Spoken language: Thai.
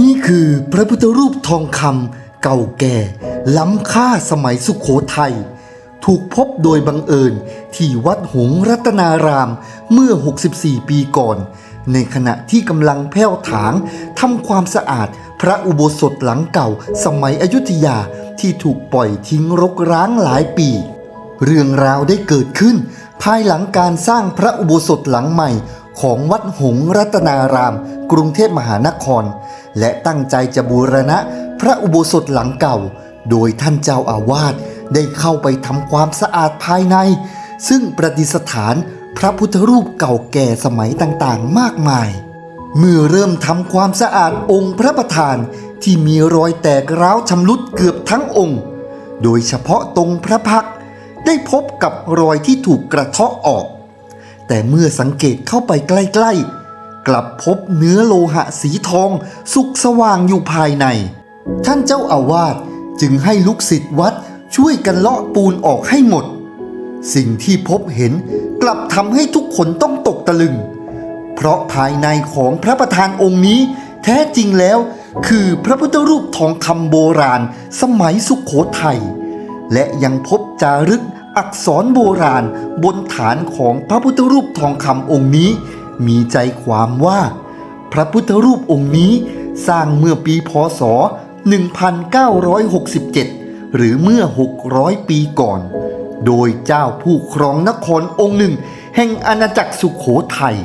นี่คือพระพุทธรูปทองคำเก่าแก่ ล้ำค่าสมัยสุขโขทัยถูกพบโดยบังเอิญที่วัดหงรัตนารามเมื่อ 64 ปีก่อน ในขณะที่กำลังแผ้วถางทำความสะอาดพระอุโบสถหลังเก่าสมัยอยุธยาที่ถูกปล่อยทิ้งรกร้างหลายปี เรื่องราวได้เกิดขึ้น ภายหลังการสร้างพระอุโบสถหลังใหม่ ของวัดหงรัตนาราม กรุงเทพมหานคร และตั้งใจจะบูรณะพระอุโบสถหลังเก่า โดยท่านเจ้าอาวาสได้เข้าไปทำความสะอาดภายใน ซึ่งประดิษฐานพระพุทธรูปเก่าแก่สมัยต่างๆ มากมาย เมื่อเริ่มทำความสะอาดองค์พระประธานที่มีรอยแตกร้าวชำรุดเกือบทั้งองค์ โดยเฉพาะตรงพระพักได้พบกับรอยที่ถูกกระเทาะออก แต่เมื่อสังเกตเข้าไปใกล้ๆ กลับพบเนื้อโลหะสีทอง สุกสว่างอยู่ภายใน ท่านเจ้าอาวาสจึงให้ลูกศิษย์วัดช่วยกันเลาะปูนออกให้หมด สิ่งที่พบเห็นกลับทำให้ทุกคนต้องตกตะลึง เพราะภายในของพระประธานองค์นี้ แท้จริงแล้วคือพระพุทธรูปทองคำโบราณ สมัยสุขโขทัยและยังพบจารึก อักษรโบราณบนฐานของพระพุทธรูปทองคำองค์นี้ มีใจความว่า พระพุทธรูปองค์นี้สร้างเมื่อปีพศ 1967 หรือเมื่อ 600 ปีก่อน โดยเจ้าผู้ครองนครองค์หนึ่ง แห่งอาณาจักรสุขโขทัย